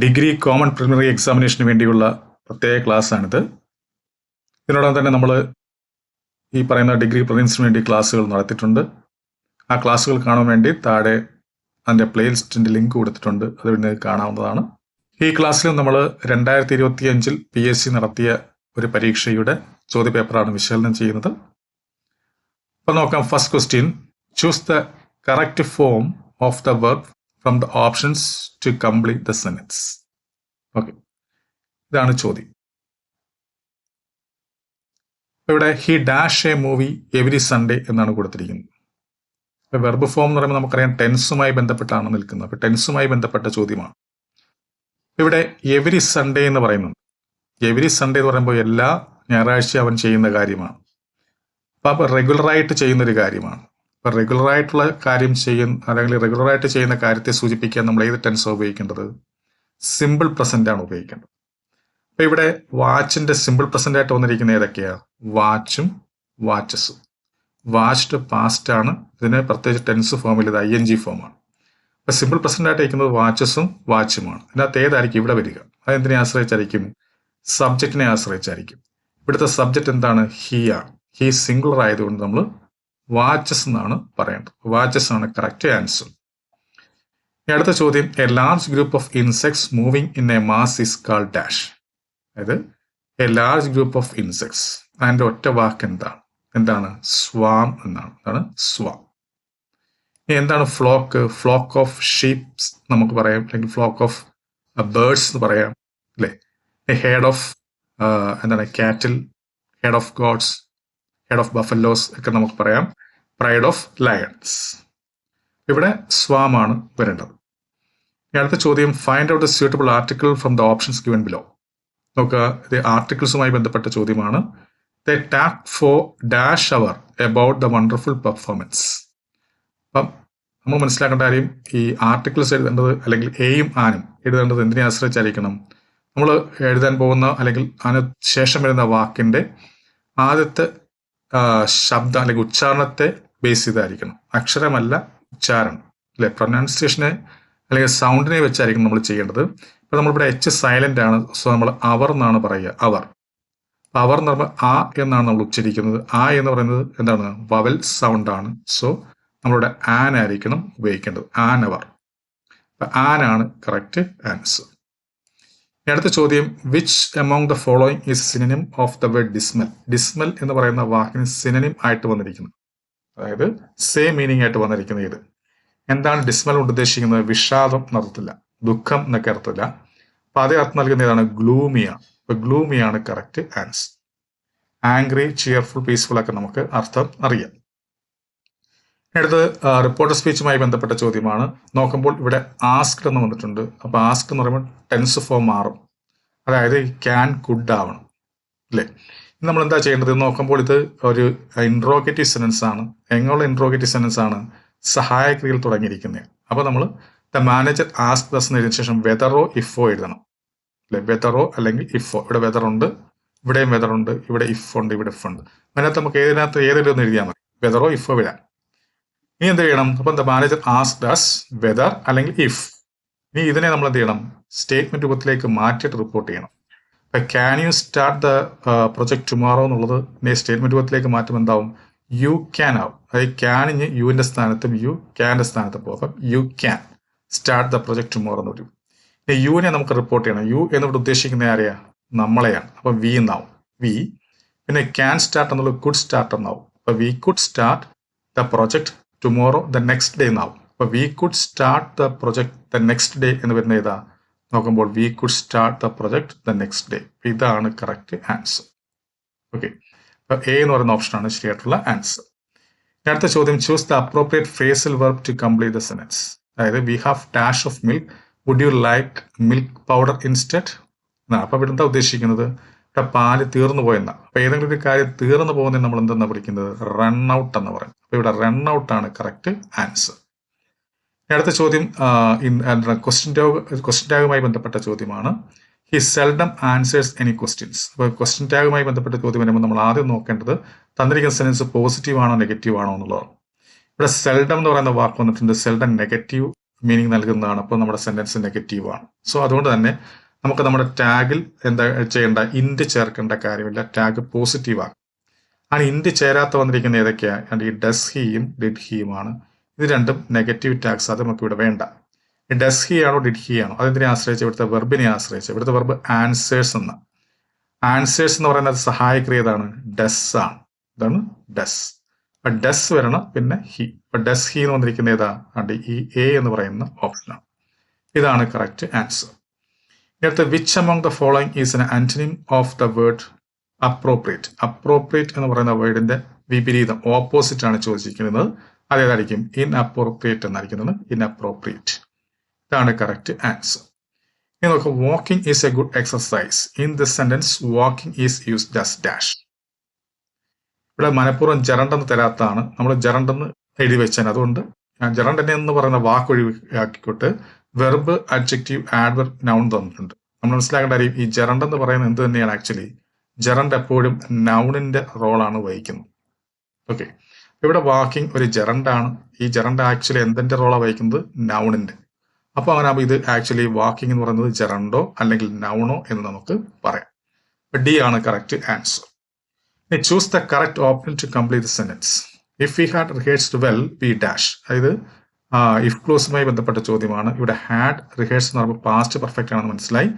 Degree common preliminary എക്സാമിനേഷന് വേണ്ടിയുള്ള പ്രത്യേക ക്ലാസ്സാണിത്. ഇതിനോടൊപ്പം തന്നെ നമ്മൾ ഈ പറയുന്ന ഡിഗ്രി പ്രിലിംസിന് വേണ്ടി ക്ലാസ്സുകൾ നടത്തിയിട്ടുണ്ട്. ആ ക്ലാസ്സുകൾ കാണാൻ വേണ്ടി താഴെ അതിന്റെ പ്ലേലിസ്റ്റിന്റെ ലിങ്ക് കൊടുത്തിട്ടുണ്ട്. അത് നിങ്ങൾക്ക് കാണാവുന്നതാണ്. ഈ ക്ലാസ്സിൽ നമ്മൾ രണ്ടായിരത്തി ഇരുപത്തി അഞ്ചിൽ പി എസ് സി നടത്തിയ ഒരു പരീക്ഷയുടെ ചോദ്യപേപ്പറാണ് വിശകലനം ചെയ്യുന്നത്. അപ്പോൾ നോക്കാം first question choose the correct form of the verb from the options to complete the sentence okay ഇതാണ് ചോദ്യം. ഇവിടെ he dash a movie every Sunday എന്നാണ് കൊടുത്തിരിക്കുന്നത്. ഇപ്പോൾ വെർബ് ഫോം എന്ന് പറയുമ്പോൾ നമുക്കറിയാം ടെൻസുമായി ബന്ധപ്പെട്ടാണ് നിൽക്കുന്നത്. അപ്പോൾ ടെൻസുമായി ബന്ധപ്പെട്ട ചോദ്യമാണ്. ഇവിടെ എവരി സൺഡേ എന്ന് പറയുന്നുണ്ട്. എവരി സൺഡേ എന്ന് പറയുമ്പോൾ എല്ലാ ഞായറാഴ്ച അവൻ ചെയ്യുന്ന കാര്യമാണ്. അപ്പൊ റെഗുലറായിട്ട് ചെയ്യുന്നൊരു കാര്യമാണ്. അപ്പൊ റെഗുലറായിട്ടുള്ള കാര്യം ചെയ്യുന്ന അല്ലെങ്കിൽ റെഗുലറായിട്ട് ചെയ്യുന്ന കാര്യത്തെ സൂചിപ്പിക്കാൻ നമ്മൾ ഏത് ടെൻസ് ഉപയോഗിക്കേണ്ടത്? സിമ്പിൾ പ്രസന്റ് ആണ് ഉപയോഗിക്കേണ്ടത്. അപ്പം ഇവിടെ വാച്ചിന്റെ സിമ്പിൾ പ്രസന്റ് ആയിട്ട് വന്നിരിക്കുന്ന ഏതൊക്കെയാ? വാച്ചും വാച്ചസും വാച്ച്ഡ് പാസ്റ്റ് ആണ്. ഇതിന് പ്രത്യേകിച്ച് ടെൻസ് ഫോമിൽ ഇത് ഐ എൻ ജി ഫോമാണ് അപ്പം സിമ്പിൾ പ്രസന്റ് ആയിട്ട് ഇരിക്കുന്നത് വാച്ചസും വാച്ചുമാണ് ഇതിനകത്ത് ഏതായിരിക്കും ഇവിടെ വരിക? അതെന്തിനെ ആശ്രയിച്ചായിരിക്കും? സബ്ജക്റ്റിനെ ആശ്രയിച്ചായിരിക്കും. ഇവിടുത്തെ സബ്ജക്റ്റ് എന്താണ്? ഹീ ആണ്. ഹീ സിംഗുലർ ആയതുകൊണ്ട് നമ്മൾ വാച്ചസ് എന്നാണ് പറയേണ്ടത്. വാച്ചസ് ആണ് കറക്റ്റ് ആൻസർ അടുത്ത ചോദ്യം a large group of insects moving in a mass is call dash അതായത് a large group of insects അതിന്റെ ഒറ്റ വാക്ക് എന്താണ് എന്താണ്? സ്വാം എന്നാണ്. എന്താണ്? സ്വാം എന്താണ് ഫ്ലോക്ക് ഫ്ലോക്ക് ഓഫ് ഷീപ്സ് നമുക്ക് പറയാം. അല്ലെങ്കിൽ ഫ്ലോക്ക് ഓഫ് ബേർഡ്സ് എന്ന് പറയാം. അല്ലേ? ഹെഡ് ഓഫ് എന്താണ്? Cattle head of goats head of buffaloes ഒക്കെ നമുക്ക് പറയാം. പ്രൈഡ് ഓഫ് ലയൺസ് ഇവിടെ സ്വാമാണ് വരേണ്ടത്. അടുത്ത ചോദ്യം find out the suitable article from the options given below നോക്കുക ഇത് ആർട്ടിക്കിൾസുമായി ബന്ധപ്പെട്ട ചോദ്യമാണ്. The tap for dash hour about the wonderful performance അപ്പം നമ്മൾ മനസ്സിലാക്കേണ്ട കാര്യം ഈ ആർട്ടിക്കിൾസ് എഴുതേണ്ടത് അല്ലെങ്കിൽ എയും ആനും എഴുതേണ്ടത് എന്തിനെ ആശ്രയിച്ചായിരിക്കണം? നമ്മൾ എഴുതാൻ പോകുന്ന അല്ലെങ്കിൽ അതിന് ശേഷം വരുന്ന വാക്കിന്റെ ആദ്യത്തെ ശബ്ദം അല്ലെങ്കിൽ ഉച്ചാരണത്തെ ബേസ് ചെയ്തായിരിക്കണം. അക്ഷരമല്ല ഉച്ചാരണം. അല്ലെ? പ്രൊനൗൺസിയേഷനെ അല്ലെങ്കിൽ സൗണ്ടിനെ വെച്ചായിരിക്കും നമ്മൾ ചെയ്യേണ്ടത്. ഇപ്പൊ നമ്മളിവിടെ എച്ച് സൈലന്റ് ആണ്. സോ നമ്മൾ അവർ എന്നാണ് പറയുക. അവർ. അവർ എന്ന് പറയുമ്പോൾ ആ എന്നാണ് നമ്മൾ ഉച്ചരിക്കുന്നത്. ആ എന്ന് പറയുന്നത് എന്താണ്? വവൽ സൗണ്ട് ആണ്. സോ നമ്മളുടെ ആൻ ആയിരിക്കണം ഉപയോഗിക്കേണ്ടത്. An hour. ആനാണ് കറക്റ്റ് ആൻസർ അടുത്ത ചോദ്യം which among the following is synonym of the word dismal dismal എന്ന് പറയുന്ന വാക്കിന് സിനിം ആയിട്ട് വന്നിരിക്കുന്നു. അതായത് സെയിം മീനിങ് ആയിട്ട് വന്നിരിക്കുന്നത് ഇത്. എന്താണ് ഡിസ്മൽ കൊണ്ട് ഉദ്ദേശിക്കുന്നത്? വിഷാദം നടത്തില്ല ദുഃഖം എന്നൊക്കെ അർത്ഥമില്ല. അപ്പൊ അതേ അർത്ഥം നൽകുന്ന ഏതാണ്? ഗ്ലൂമിയാണ് അപ്പൊ ഗ്ലൂമിയാണ് correct answer angry cheerful peaceful ഒക്കെ നമുക്ക് അർത്ഥം അറിയാം. അടുത്ത് റിപ്പോർട്ടർ സ്പീച്ചുമായി ബന്ധപ്പെട്ട ചോദ്യമാണ്. നോക്കുമ്പോൾ ഇവിടെ ആസ്ക്ഡ് എന്ന് വന്നിട്ടുണ്ട്. അപ്പൊ ആസ്ക് എന്ന് പറയുമ്പോൾ ടെൻസ് ഫോം മാറും. അതായത് ക്യാൻ കുഡ് ആവണം. അല്ലേ നമ്മൾ എന്താ ചെയ്യേണ്ടത്? നോക്കുമ്പോൾ ഇത് ഒരു ഇൻട്രോഗേറ്റീവ് സെനൻസ് ആണ്. എങ്ങനെയുള്ള ഇൻട്രോഗേറ്റീവ് സെനൻസ് ആണ്? സഹായക്രിയയിൽ തുടങ്ങിയിരിക്കുന്നത് അപ്പോൾ നമ്മൾ ദ മാനേജർ ആസ്ക് ദസ് എഴുതിയ ശേഷം വെതറോ ഇഫോ എഴുതണം. അല്ലെ വെതറോ അല്ലെങ്കിൽ ഇഫോ ഇവിടെ വെതർ ഉണ്ട് ഇവിടെയും വെതർ ഉണ്ട് ഇവിടെ ഇഫ് ഉണ്ട് ഇവിടെ ഇഫ് ഉണ്ട്. അതിനകത്ത് നമുക്ക് ഏതിനകത്ത് ഏതെങ്കിലും ഒന്ന് എഴുതിയാൽ മതി. വെതറോ ഇഫോ വിടാം ഇനി എന്ത് ചെയ്യണം? അപ്പം the manager ask us whether അല്ലെങ്കിൽ ഇഫ് ഇനി ഇതിനെ നമ്മൾ എന്ത് ചെയ്യണം? സ്റ്റേറ്റ്മെന്റ് രൂപത്തിലേക്ക് മാറ്റിയിട്ട് റിപ്പോർട്ട് ചെയ്യണം. ഇപ്പൊ can you start the project tomorrow എന്നുള്ളത് സ്റ്റേറ്റ്മെന്റ് രൂപത്തിലേക്ക് മാറ്റുമ്പോൾ എന്താവും? യു ക്യാൻ ആവും. അതായത് ക്യാനിന് യുവിന്റെ സ്ഥാനത്തും യു ക്യാന്റെ സ്ഥാനത്തും പോകും. അപ്പം you can start the project tomorrow എന്ന് വരും ഇനി യുവിനെ നമുക്ക് റിപ്പോർട്ട് ചെയ്യണം. യു എന്നിവിടെ ഉദ്ദേശിക്കുന്ന ആരെയാ? നമ്മളെയാണ്. അപ്പൊ വി എന്നാവും. വി പിന്നെ ക്യാൻ സ്റ്റാർട്ട് എന്നുള്ളത് കുഡ് സ്റ്റാർട്ട് എന്നാവും. അപ്പൊ we could start the project tomorrow the next day എന്നാവും അപ്പോൾ we could start the project the next day എന്ന് വരുന്ന ഏതാ? നോക്കുമ്പോൾ we could start the project the next day ഇതാണ് കറക്റ്റ് ആൻസർ ഓക്കെ അപ്പോൾ എ എന്ന് പറയുന്ന ഓപ്ഷനാണ് ശരിയായിട്ടുള്ള ആൻസർ അടുത്ത ചോദ്യം choose the appropriate phrasal verb to complete the sentence അതായത് we have dash of milk would you like milk powder instead എന്നാണ്. അപ്പൊ ഇവിടെ എന്താ ഉദ്ദേശിക്കുന്നത്? പാൽ തീർന്നു പോയെന്ന. അപ്പൊ ഏതെങ്കിലും ഒരു കാര്യം തീർന്നു പോകുന്നതിന് നമ്മൾ എന്തെന്നാ വിളിക്കുന്നത്? റൺ ഔട്ട് എന്ന് പറയും. അപ്പൊ ഇവിടെ റൺ ഔട്ട് ആണ് കറക്റ്റ് ആൻസർ അടുത്ത ചോദ്യം ക്വസ്റ്റ്യൻ ടാഗ് ക്വസ്റ്റ്യൻ ടാഗുമായി ബന്ധപ്പെട്ട ചോദ്യമാണ്. He seldom answers any questions അപ്പോൾ ക്വസ്റ്റ്യൻ ടാഗുമായി ബന്ധപ്പെട്ട ചോദ്യം വരുമ്പോൾ നമ്മൾ ആദ്യം നോക്കേണ്ടത് തന്നിരിക്കുന്ന സെൻസ് പോസിറ്റീവ് ആണോ നെഗറ്റീവ് ആണോ എന്നുള്ളതാണ്. ഇവിടെ സെൽഡം എന്ന് പറയുന്ന വാക്ക് വന്നിട്ടുണ്ട്. സെൽഡം നെഗറ്റീവ് മീനിങ് നൽകുന്നതാണ്. അപ്പോൾ നമ്മുടെ സെന്റൻസ് നെഗറ്റീവ് ആണ്. സോ അതുകൊണ്ട് തന്നെ നമുക്ക് നമ്മുടെ ടാഗിൽ എന്താ ചെയ്യേണ്ട ഇൻഡ് ചേർക്കേണ്ട കാര്യമില്ല. ടാഗ് പോസിറ്റീവ് ആകും ആണ് ഇൻഡ് ചേരാത്ത വന്നിരിക്കുന്ന ഏതൊക്കെയാണ് ഈ ഡസ് ഹീയും ഡിഡ് ഹീയുമാണ് ഇത് രണ്ടും നെഗറ്റീവ് ടാഗ്സ് അത് നമുക്ക് ഇവിടെ വേണ്ട. ഈ ഡസ് ഹി ആണോ ഡിഡ് ഹി ആണോ? അതെന്തിനെ ആശ്രയിച്ച്? ഇവിടുത്തെ വെർബിനെ ആശ്രയിച്ച്. ഇവിടുത്തെ വെർബ് ആൻസേഴ്സ് എന്ന. ആൻസേഴ്സ് എന്ന് പറയുന്നത് സഹായക്രിയതാണ്. ഡസ് ആണ്. ഇതാണ് ഡസ് അപ്പൊ ഡസ് വരണം പിന്നെ ഹി അപ്പൊ ഡസ് ഹി എന്ന് വന്നിരിക്കുന്ന ഏതാ? അണ്ട് ഈ എ എന്ന് പറയുന്ന ഓപ്ഷനാണ് ഇതാണ് കറക്റ്റ് ആൻസർ അടുത്ത which among the following is an antonym of the word appropriate appropriate എന്ന് പറയുന്ന വേർഡിന്റെ വിപരീതം ഓപ്പോസിറ്റ് ആണ് ചോദിച്ചിരിക്കുന്നത്. അതേതായിരിക്കും? ഇൻ അപ്രോപ്രിയേറ്റ് എന്നായിരിക്കുന്നത്. ഇൻ അപ്രോപ്രിയേറ്റ് ഇതാണ് കറക്റ്റ് ആൻസർ ഇനി നോക്കാം walking is a good exercise in this sentence walking is use just dash ഇവിടെ മനഃപൂർവം ജറണ്ടെന്ന് തരാത്തതാണ്. നമ്മൾ ജറണ്ടെന്ന് എഴുതി വെച്ചാൽ അതുകൊണ്ട് ഞാൻ ജറണ്ടനെ എന്ന് പറയുന്ന വാക്ക് ഒഴിവാക്കിക്കൊണ്ട് വെർബ് അഡ്ജക്റ്റീവ് ആഡ്വെർബ് നൗൺ തന്നിട്ടുണ്ട്. നമ്മൾ മനസ്സിലാക്കേണ്ട കാര്യം ഈ ജറണ്ട് എന്ന് പറയുന്നത് എന്ത് തന്നെയാണ് ആക്ച്വലി ജറണ്ട് എപ്പോഴും നൗണിന്റെ റോളാണ് വഹിക്കുന്നത്. ഓക്കെ ഇവിടെ വാക്കിംഗ് ഒരു ജറണ്ടാണ് ഈ ജെറണ്ട് ആക്ച്വലി എന്തിന്റെ റോളാണ് വഹിക്കുന്നത്? നൗണിന്റെ അപ്പൊ അങ്ങനെ ആകുമ്പോൾ ഇത് ആക്ച്വലി വാക്കിംഗ് എന്ന് പറയുന്നത് ജെറണ്ടോ അല്ലെങ്കിൽ നൗണോ എന്ന് നമുക്ക് പറയാം. ഡി ആണ് correct answer choose the correct option to complete sentence if we had rehearsed well we dash അതായത് ഇഫ് ക്ലോസുമായി ബന്ധപ്പെട്ട ചോദ്യമാണ്. ഇവിടെ ഹാഡ് റിഹേഴ്സ് എന്ന് പറയുമ്പോൾ പാസ്റ്റ് പെർഫെക്റ്റ് ആണെന്ന് മനസ്സിലായി.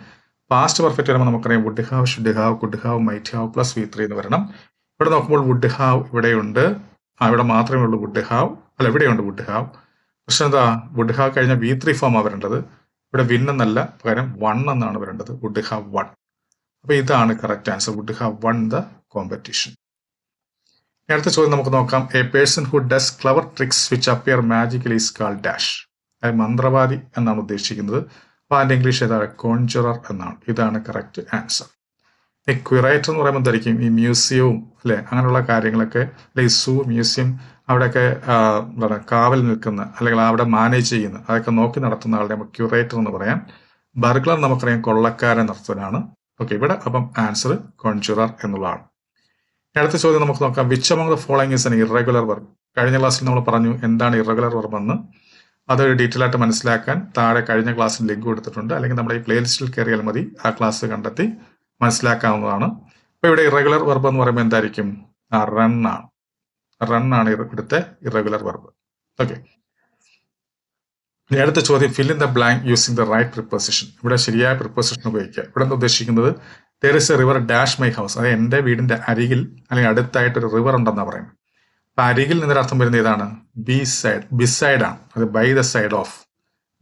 പാസ്റ്റ് പെർഫെക്റ്റ് വരുമ്പോൾ നമുക്കറിയാം would have should have could have might have plus V three എന്ന് വരണം. ഇവിടെ നോക്കുമ്പോൾ വുഡ് ഹാവ് ഇവിടെയുണ്ട്. ആ ഇവിടെ മാത്രമേ ഉള്ളൂ വുഡ് ഹാവ് അല്ല ഇവിടെയുണ്ട് വുഡ് ഹാവ് പക്ഷെ എന്താ? വുഡ് ഹാവ് കഴിഞ്ഞാൽ വി ത്രീ ഫോം ആണ് വരേണ്ടത്. ഇവിടെ വിൻ എന്നല്ല പകരം വൺ എന്നാണ് വരേണ്ടത്. വുഡ് ഹാവ് വൺ അപ്പോൾ ഇതാണ് correct answer would have won the competition അടുത്ത ചോദ്യം നമുക്ക് നോക്കാം. A person who does clever tricks which appear magically is call dash അതായത് മന്ത്രവാദി എന്നാണ് ഉദ്ദേശിക്കുന്നത്. അപ്പൊ അതിന്റെ ഇംഗ്ലീഷ് ഏതാണ്? കോൺജുറർ എന്നാണ്. ഇതാണ് കറക്റ്റ് ആൻസർ ഈ ക്വിറേറ്റർ എന്ന് പറയുമ്പോൾ ധരിക്കും ഈ മ്യൂസിയവും അല്ലെ? അങ്ങനെയുള്ള കാര്യങ്ങളൊക്കെ അല്ലെ ഈ സൂ മ്യൂസിയം അവിടെയൊക്കെ എന്താണ് കാവൽ നിൽക്കുന്ന അല്ലെങ്കിൽ അവിടെ മാനേജ് ചെയ്യുന്ന അതൊക്കെ നോക്കി നടത്തുന്ന ആളുടെ നമുക്ക് ക്യൂറേറ്റർ എന്ന് പറയാം. ബർഗ്ലർ നമുക്കറിയാം കൊള്ളക്കാരൻ നടത്തുന്നതാണ് ഓക്കെ ഇവിടെ അപ്പം ആൻസർ കോൺജുറർ എന്നുള്ളതാണ്. അടുത്ത ചോദ്യം നമുക്ക് നോക്കാം. Which among the following is an irregular verb കഴിഞ്ഞ ക്ലാസ്സിൽ നമ്മൾ പറഞ്ഞു എന്താണ് ഇറഗുലർ വർബ് എന്ന്. അത് ഡീറ്റെയിൽ ആയിട്ട് മനസ്സിലാക്കാൻ താഴെ കഴിഞ്ഞ ക്ലാസ്സിൽ ലിങ്ക് കൊടുത്തിട്ടുണ്ട്. അല്ലെങ്കിൽ നമ്മുടെ ഈ പ്ലേലിസ്റ്റിൽ കയറിയാൽ മതി. ആ ക്ലാസ് കണ്ടെത്തി മനസ്സിലാക്കാവുന്നതാണ്. അപ്പൊ ഇവിടെ ഇറഗുലർ വർബ് എന്ന് പറയുമ്പോൾ എന്തായിരിക്കും? റൺ ആണ്. ഇവിടുത്തെ ഇറഗുലർ വർബ് ഓക്കെ അടുത്ത ചോദ്യം. Fill in the blank using the right preposition ഇവിടെ ശരിയായ പ്രിപ്പോസിഷൻ ഉപയോഗിക്കുക. ഇവിടെ എന്താ ഉദ്ദേശിക്കുന്നത് there is a river dash my house അത് എന്റെ വീടിന്റെ അരികിൽ അല്ലെങ്കിൽ അടുത്തായിട്ട് ഒരു റിവർ ഉണ്ടെന്നാണ് പറയുന്നത്. അപ്പം അരികിൽ നിന്നൊരു അർത്ഥം വരുന്നത് ഏതാണ്? ബി സൈഡ് ബിസൈഡ് ആണ്. അത് by the side of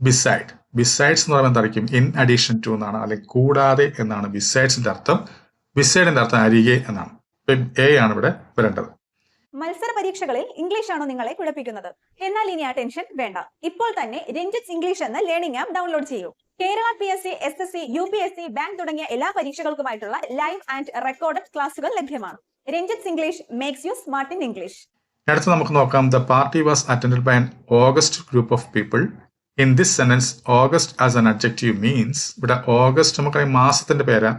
beside besides എന്ന് പറയുമ്പോൾ എന്തായിരിക്കും? ഇൻ അഡീഷൻ ടു എന്നാണ്. അല്ലെങ്കിൽ കൂടാതെ എന്നാണ്. ബിസൈഡ്സിന്റെ അർത്ഥം. ബിസൈഡിന്റെ അർത്ഥം അരികെ എന്നാണ്. എ ആണ് ഇവിടെ വരേണ്ടത്. മത്സര പരീക്ഷകളിൽ ഇംഗ്ലീഷ് ആണോ നിങ്ങളെ കുഴപ്പിക്കുന്നത്? എന്നാൽ ഇനി ആ ടെൻഷൻ വേണ്ട. ഇപ്പോൾ തന്നെ രഞ്ജിത്ത് ഇംഗ്ലീഷ് എന്ന ലേണിംഗ് ആപ്പ് ഡൗൺലോഡ് ചെയ്യൂ. Kerala P S C S S C U P S C bank തുടങ്ങിയ എല്ലാ പരീക്ഷകൾക്കുമായിട്ടുള്ള ലൈവ് ആൻഡ് റെക്കോർഡഡ് ക്ലാസുകൾ ലഭ്യമാണ്. Ranjith English makes you smart in English അടുത്ത് നമുക്ക് നോക്കാം. The party was attend by august group of people in this sentence august as an objective means ഇവിടെ August നമുക്കറിയാം മാസത്തിന്റെ പേരാ.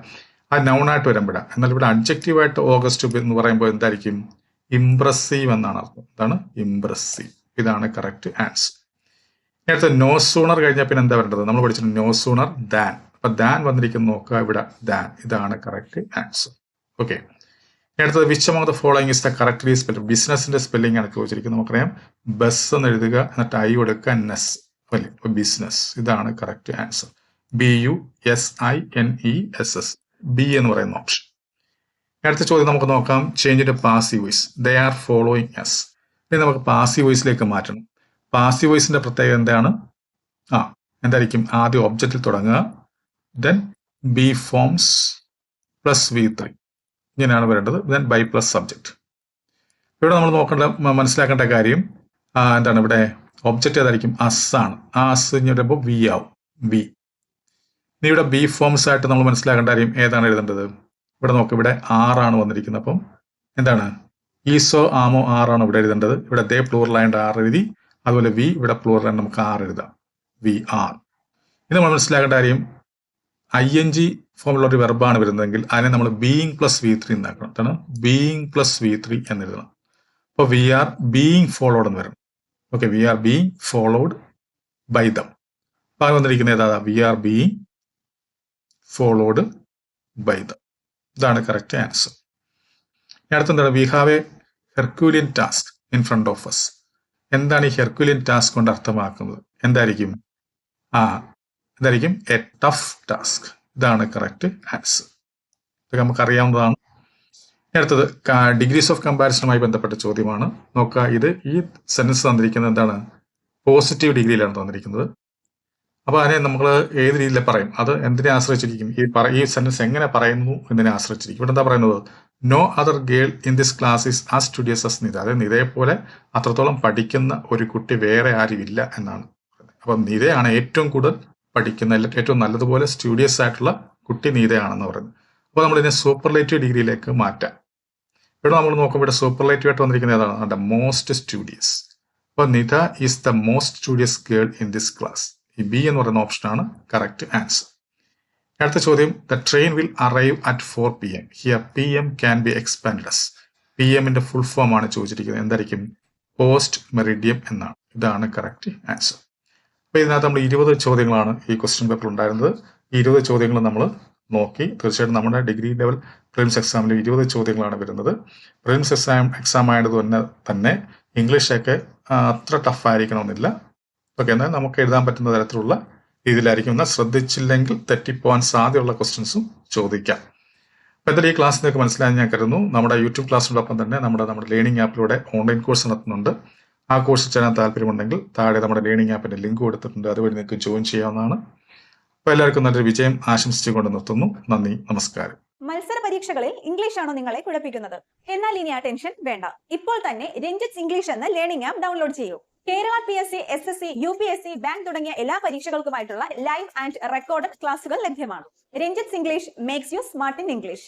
ആ നൗണായിട്ട് വരുമ്പോഴാണ് എന്നാൽ ഇവിടെ അഡ്ജക്റ്റീവ് ആയിട്ട് ഓഗസ്റ്റ് എന്ന് പറയുമ്പോൾ എന്തായിരിക്കും? ഇംപ്രസീവ് എന്നാണ് അർത്ഥം. എന്താണ് ഇംപ്രസീവ് ഇതാണ് കറക്റ്റ് ആൻസർ നേരത്തെ നോ സൂണർ കഴിഞ്ഞാൽ പിന്നെ എന്താ വരേണ്ടത്? നമ്മൾ പഠിച്ചിട്ടുണ്ട് നോ സൂണർ ദാൻ അപ്പൊ ദാൻ വന്നിരിക്കുന്ന നോക്കുക ഇവിടെ ദാൻ ഇതാണ് കറക്റ്റ് ആൻസർ ഓക്കെ അടുത്തത് which among the following is the correctly spell ബിസിനസിന്റെ സ്പെല്ലിംഗ് ആണ് ചോദിച്ചിരിക്കുന്നത്. നമുക്കറിയാം. ബസ് എന്ന് എഴുതുക എന്നിട്ട് ഐ കൊടുക്കുക നെസ് അല്ലേ? ബിസിനസ് ഇതാണ് correct answer B U S I N E S S B എന്ന് പറയുന്ന ഓപ്ഷൻ അടുത്ത ചോദ്യം നമുക്ക് നോക്കാം. Change in passive voice they are following us ഇനി നമുക്ക് പാസി വോയിസിലേക്ക് മാറ്റണം. പാസി വോയിസിന്റെ പ്രത്യേകത എന്താണ്? ആ എന്തായിരിക്കും? ആദ്യം ഒബ്ജക്റ്റിൽ തുടങ്ങുക. Then B forms plus V three ഇങ്ങനെയാണ് വരേണ്ടത്. ദെൻ ബൈ പ്ലസ് സബ്ജക്റ്റ് ഇവിടെ നമ്മൾ നോക്കേണ്ട മനസ്സിലാക്കേണ്ട കാര്യം എന്താണ് ഇവിടെ? ഒബ്ജക്റ്റ് ഏതായിരിക്കും? അസ് ആണ്. ആ അസ് എന്ന് പറയുമ്പോൾ വി ആവും. വി ഇനി ഇവിടെ ബി ഫോംസ് ആയിട്ട് നമ്മൾ മനസ്സിലാക്കേണ്ട കാര്യം ഏതാണ് എഴുതേണ്ടത്? ഇവിടെ നോക്ക് ഇവിടെ ആറാണ് വന്നിരിക്കുന്നത്. അപ്പം എന്താണ്? ഈസോ ആമോ ആറാണ് ഇവിടെ എഴുതേണ്ടത്. ഇവിടെ ദേ പ്ലൂറലായിട്ട് ആർ എഴുതി. അതുപോലെ വി ഇവിടെ പ്ലൂറലായിട്ട് നമുക്ക് ആർ എഴുതാം. We are. ഇത് നമ്മൾ മനസ്സിലാക്കേണ്ട കാര്യം ഐ എൻ ജി ഫോമിലുള്ള ഒരു വെർബാണ് വരുന്നതെങ്കിൽ അതിനെ നമ്മൾ ബീയിങ് പ്ലസ് വി ത്രീ എന്നാക്കണം. എന്താണ് ബീയിങ് പ്ലസ് വി ത്രീ എന്ന് എഴുതണം. അപ്പോൾ വി ആർ ബീയിങ് ഫോളോഡ് എന്ന് വരും okay we are being followed by them അപ്പൊ അത് വന്നിരിക്കുന്നത് ഏതാ? We are being followed by the ഇതാണ് കറക്റ്റ് ആൻസർ അടുത്ത എന്താണ് we have a herculean task in front of us. എന്താണ് ഈ ഹെർക്യൂലിയൻ ടാസ്ക് കൊണ്ട് അർത്ഥമാക്കുന്നത്? എന്തായിരിക്കും? ആ എന്തായിരിക്കും? എ ടഫ് ടാസ്ക് ഇതാണ് കറക്റ്റ് ആൻസർ ഇതൊക്കെ നമുക്ക് അറിയാവുന്നതാണ് ഇനി അടുത്തത് ഡിഗ്രീസ് ഓഫ് കമ്പാരിസണുമായി ബന്ധപ്പെട്ട ചോദ്യമാണ്. നോക്കുക ഇത് ഈ സെന്റൻസ് തന്നിരിക്കുന്നത് എന്താണ്? പോസിറ്റീവ് ഡിഗ്രിയിലാണ് തന്നിരിക്കുന്നത്. അപ്പൊ അതിനെ നമ്മൾ ഏത് രീതിയിൽ പറയും? അത് എന്തിനെ ആശ്രയിച്ചിരിക്കും? ഈ പറ ഈ സെന്റൻസ് എങ്ങനെ പറയുന്നു എന്നതിനെ ആശ്രയിച്ചിരിക്കും. ഇവിടെ എന്താ പറയുന്നത്? No other girl in this class is a studious as Nita അതായത് നിതയെ പോലെ അത്രത്തോളം പഠിക്കുന്ന ഒരു കുട്ടി വേറെ ആരുമില്ല എന്നാണ് അപ്പം നിതയാണ് ഏറ്റവും കൂടുതൽ പഠിക്കുന്ന ഏറ്റവും നല്ലതുപോലെ സ്റ്റുഡിയസ് ആയിട്ടുള്ള കുട്ടി നീതയാണെന്ന് പറയുന്നത്. അപ്പോൾ നമ്മൾ ഇതിനെ സൂപ്പർലേറ്റീവ് ഡിഗ്രിയിലേക്ക് മാറ്റാം. ഇവിടെ നമ്മൾ നോക്കുമ്പോൾ ഇവിടെ സൂപ്പർലേറ്റീവ് ആയിട്ട് വന്നിരിക്കുന്നത് ഏതാണ്? മോസ്റ്റ് സ്റ്റുഡിയസ് അപ്പോൾ Nita is the most studious girl in this class ഈ ബി എന്ന് പറയുന്ന ഓപ്ഷനാണ് കറക്റ്റ് ആൻസർ അടുത്ത ചോദ്യം the train will arrive at four P M here P M can be expands P എമ്മിന്റെ ഫുൾ ഫോം ആണ് ചോദിച്ചിരിക്കുന്നത്. എന്തായിരിക്കും? പോസ്റ്റ് മെറിഡിയം എന്നാണ്. ഇതാണ് കറക്റ്റ് ആൻസർ അപ്പൊ ഇതിനകത്ത് നമ്മൾ ഇരുപത് ചോദ്യങ്ങളാണ് ഈ ക്വസ്റ്റ്യൻ പേപ്പറിൽ ഉണ്ടായിരുന്നത്. ഈ ഇരുപത് ചോദ്യങ്ങൾ നമ്മൾ നോക്കി. തീർച്ചയായിട്ടും നമ്മുടെ ഡിഗ്രി ലെവൽ പ്രിലിംസ് എക്സാമിൽ ഇരുപത് ചോദ്യങ്ങളാണ് വരുന്നത്. പ്രിലിംസ് എക്സാം എക്സാം ആയത് തന്നെ തന്നെ ഇംഗ്ലീഷൊക്കെ അത്ര ടഫ് ആയിരിക്കണമെന്നില്ല. ഓക്കെ എന്നാൽ നമുക്ക് എഴുതാൻ പറ്റുന്ന തരത്തിലുള്ള രീതിയിലായിരിക്കും എന്നാൽ ശ്രദ്ധിച്ചില്ലെങ്കിൽ തെറ്റിപ്പോവാൻ സാധ്യതയുള്ള ക്വസ്റ്റ്യൻസും ചോദിക്കാം. അപ്പോൾ എന്തായാലും ഈ ക്ലാസ് നിങ്ങൾക്ക് മനസ്സിലായി ഞാൻ കരുതുന്നു. നമ്മുടെ യൂട്യൂബ് ക്ലാസ്സിനോടൊപ്പം തന്നെ നമ്മുടെ നമ്മുടെ ലേണിംഗ് ആപ്പിലൂടെ ഓൺലൈൻ കോഴ്സ് നടത്തുന്നുണ്ട്. ആ കോഴ്സ് ചെയ്യാൻ താല്പര്യമുണ്ടെങ്കിൽ താഴെ നമ്മുടെ ലേണിംഗ് ആപ്പിന്റെ ലിങ്ക് കൊടുത്തിട്ടുണ്ട്. അതുവഴി നിങ്ങൾക്ക് ജോയിൻ ചെയ്യാവുന്നതാണ്. അപ്പോൾ എല്ലാവർക്കും നല്ലൊരു വിജയം ആശംസിച്ചുകൊണ്ട് നിർത്തുന്നു. നന്ദി നമസ്കാരം. മത്സര പരീക്ഷകളിൽ ഇംഗ്ലീഷ് ആണോ നിങ്ങളെ കുഴപ്പിക്കുന്നത്? എന്നാൽ ഇനി ആ ടെൻഷൻ വേണ്ട. ഇപ്പോൾ തന്നെ രഞ്ജിത്ത് ഇംഗ്ലീഷ് എന്ന ലേണിംഗ് ആപ്പ് ഡൗൺലോഡ് ചെയ്യൂ. Kerala P S C S S C U P S C bank തുടങ്ങിയ എല്ലാ പരീക്ഷകൾക്കുമായിട്ടുള്ള ലൈവ് ആൻഡ് റെക്കോർഡഡ് ക്ലാസുകൾ ലഭ്യമാണ്. Ranjith English makes you smart in English